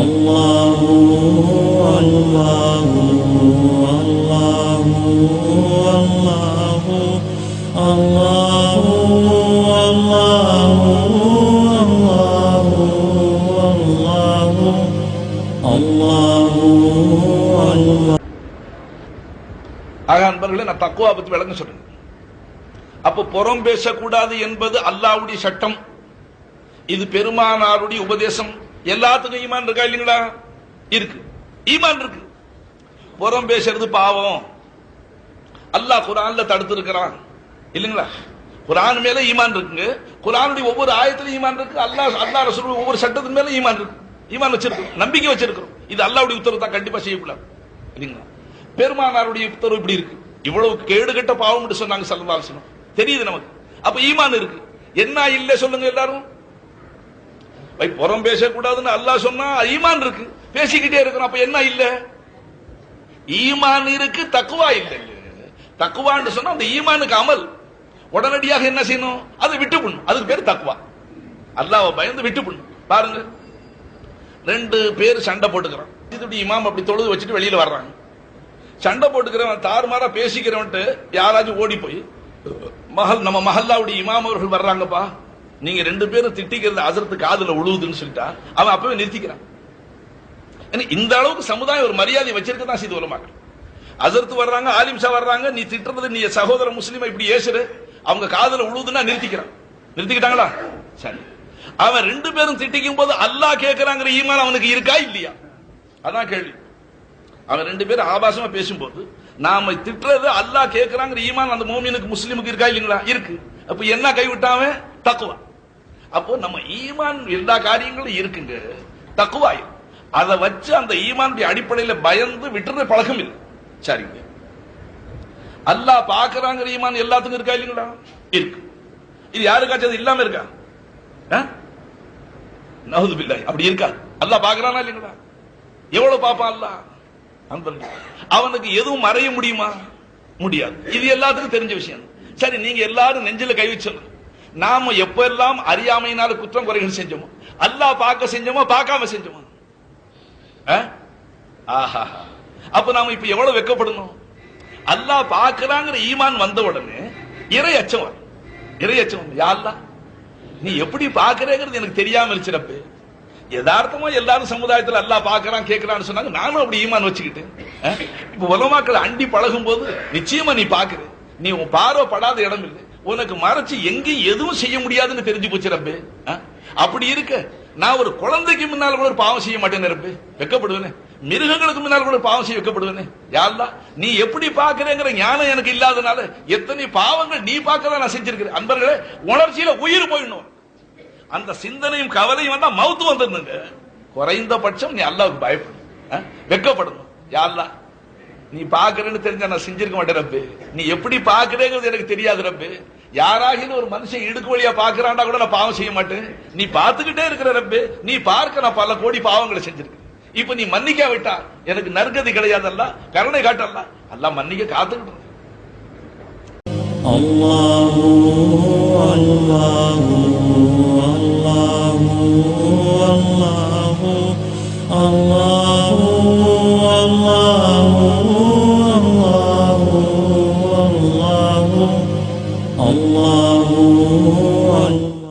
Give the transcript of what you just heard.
الله الله الله الله الله ஆக அன்பர்களே நான் தக்குவா பத்தி விளங்க சொல்றேன். அப்போ புறம் பேசக்கூடாது என்பது அல்லாவுடைய சட்டம். இது பெருமானாருடைய உபதேசம். எல்லாத்துக்கும் ஈமான் இருக்கா இல்லைங்களா? இருக்கு. ஈமான் இருக்கு. புறம் பேசுறது பாவம். அல்லாஹ் குரான்ல தடுத்து இருக்கிறான் இல்லைங்களா? குரான் மேல ஈமான் இருக்குங்க. குரானுடைய ஒவ்வொரு ஆயத்திலும் ஈமான் இருக்கு. அல்லாஹ் அல்லாஹ் ரசூல் ஒவ்வொரு சட்டத்தின் மேல ஈமான் இருக்கு. ஈமான் வச்சிருக்கோம் நம்பிக்கை வச்சிருக்கிறோம். இது அல்லாவுடைய உத்தரவு தான் கண்டிப்பா செய்யக்கூடாது. இல்லைங்களா? பெருமானாருடைய உத்தரவு இப்படி இருக்கு. இவ்வளவு கேடு கெட்ட பாவம் சொன்னாங்க சல்லா அலைஹி தெரியுது நமக்கு. அப்ப ஈமான் இருக்கு. என்ன இல்லை சொல்லுங்க எல்லாரும்? வை புறம் பேசக்கூடாதுன்னு அல்லாஹ் சொன்னா ஈமான் இருக்கு. பேசிக்கிட்டே இருக்கிறோம் அப்ப என்ன இல்ல? ஈமான் இருக்கு தக்குவா இல்ல. தக்குவான்னு சொன்னா அந்த ஈமானுக்கு அமல். உடனடியாக என்ன செய்யணும்? அதை விட்டு பண்ணும் அதுக்கு பேர் தக்குவா. அல்லாஹ்வை பயந்து விட்டு பண்ணும் பாருங்க. ரெண்டு பேர் சண்டை போட்டுக்கிறான். இதுடைய இமாம் அப்படி தொழுது வச்சுட்டு வெளியில வர்றாங்க. சண்டை போட்டுக்கிறவன் தாறுமாறா பேசிக்கிறவன்ட்டு யாராச்சும் ஓடி போய் மகள் நம்ம மஹல்லாவுடைய இமாம் அவர்கள் வர்றாங்கப்பா. நீங்க ரெண்டு பேரும் திட்டிக்கிறது அசரத்து காதுல உழுவுதுன்னு சொல்லிட்டா அவன் அப்பவே நிறுத்திக்கிறான். ஏன்னா இந்த அளவுக்கு சமுதாயம் ஒரு மரியாதை வச்சிருக்க தான் செய்து வரமாங்க அசரத்து வர்றாங்க ஆலிம்ஷா வர்றாங்க நீ திட்டுறது நீ சகோதர முஸ்லீமை இப்படி ஏசுரு அவங்க காதுல உழுவுதுன்னா நிறுத்திக்கிறான். நிறுத்திக்கிட்டாங்களா? சரி. அவன் ரெண்டு பேரும் திட்டிக்கும் போது அல்லாஹ் கேட்கிறாங்கிற ஈமான் அவனுக்கு இருக்கா இல்லையா? அதான் கேள்வி. அவன் ரெண்டு பேரும் ஆபாசமா பேசும்போது நாம திட்டுறது அல்லாஹ் கேட்கிறாங்கிற ஈமான் அந்த மோமினுக்கு முஸ்லீமுக்கு இருக்கா இல்லைங்களா? இருக்கு. அப்ப என்ன கைவிட்டாவே தக்குவான் அப்போ நம்ம ஈமான் எல்லா காரியங்களும் இருக்குங்க. தக்குவாயும். அதை வச்சு அந்த ஈமானுடைய அடிப்படையில பயந்து விட்டுறது பழக்கம் இல்லை. சரிங்க. அல்லா பாக்குறாங்கிற ஈமான் எல்லாத்துக்கும் இருக்கா இல்லைங்களா? இருக்கு. இது யாருக்காச்சும் அது இல்லாம இருக்கா? நகுது பில்லாய் அப்படி இருக்கா? அல்லா பாக்குறானா இல்லைங்களா? எவ்வளவு பாப்பான் அல்லா அந்த அவனுக்கு எதுவும் மறைய முடியுமா? முடியாது. இது எல்லாத்துக்கும் தெரிஞ்ச விஷயம். சரி நீங்க எல்லாரும் நெஞ்சில கை வச்சு நாம எப்பெல்லாம் அறியாமையினால குற்றம் குறைகள் செஞ்சோமோ அல்லாஹ் பார்க்க செஞ்சோமா பார்க்காம செஞ்சோமோ. ஆஹா. அப்ப நாம இப்ப எவ்வளவு வெக்கப்படணும்? அல்லாஹ் பார்க்கறாங்கிற ஈமான் வந்த உடனே இறை அச்சம் வரும். இறை அச்சம் யாருலாம் நீ எப்படி பாக்குறேங்கிறது எனக்கு தெரியாம இருந்துச்சுடப்பு. யதார்த்தமா எல்லாரும் சமுதாயத்தில் அல்லாஹ் பாக்குறான் கேட்கறான்னு சொன்னாங்க. நானும் அப்படி ஈமான் வச்சுக்கிட்டேன். இப்ப உலமாக்கள் அண்டி பழகும் போது நிச்சயமா நீ பாக்குற நீ உன் பார்வை படாத இடம் இல்லை. உனக்கு மறைச்சு எங்கேயும் எதுவும் செய்ய முடியாதுன்னு தெரிஞ்சு போச்சு ரப்பு. அப்படி இருக்க. நான் ஒரு குழந்தைக்கு முன்னால் கூட ஒரு பாவம் செய்ய மாட்டேன் ரப்பு. வெக்கப்படுவேனே. மிருகங்களுக்கு முன்னால் கூட பாவம் செய்ய வைக்கப்படுவேனே. யாருலா நீ எப்படி பாக்குறேங்கிற ஞானம் எனக்கு இல்லாதனால எத்தனை பாவங்கள் நீ பார்க்கறத நான் செஞ்சிருக்கிறேன். அன்பர்களே உணர்ச்சியில உயிர் போயிடணும். அந்த சிந்தனையும் கவலையும் வந்தா மவுத்து வந்துருந்துங்க குறைந்தபட்சம் நீ அல்லாவுக்கு பயப்படும் வெக்கப்படணும். வெட்கப்படணும் நீ பாக்குறேன்னு தெரிஞ்ச நான் செஞ்சிருக்க மாட்டேன் ரப்பு. நீ எப்படி பாக்குறேங்கிறது எனக்கு தெரியாது ரப்பு. யாராகிலும் ஒரு மனுஷன் இடுக்கு வழியா பாக்குறாண்டா கூட நான் பாவம் செய்ய மாட்டேன். நீ பார்த்துக்கிட்டே இருக்கிற ரப்பு நீ பார்க்க நான் பல கோடி பாவங்களை செஞ்சிருக்கேன். இப்ப நீ மன்னிக்கா விட்டா? எனக்கு நற்கதி கிடையாதல்ல? கருணை காட்டல்ல? எல்லாம் மன்னிக்க காத்துக்கிட்டு அல்லாஹூ அல்லாஹூ.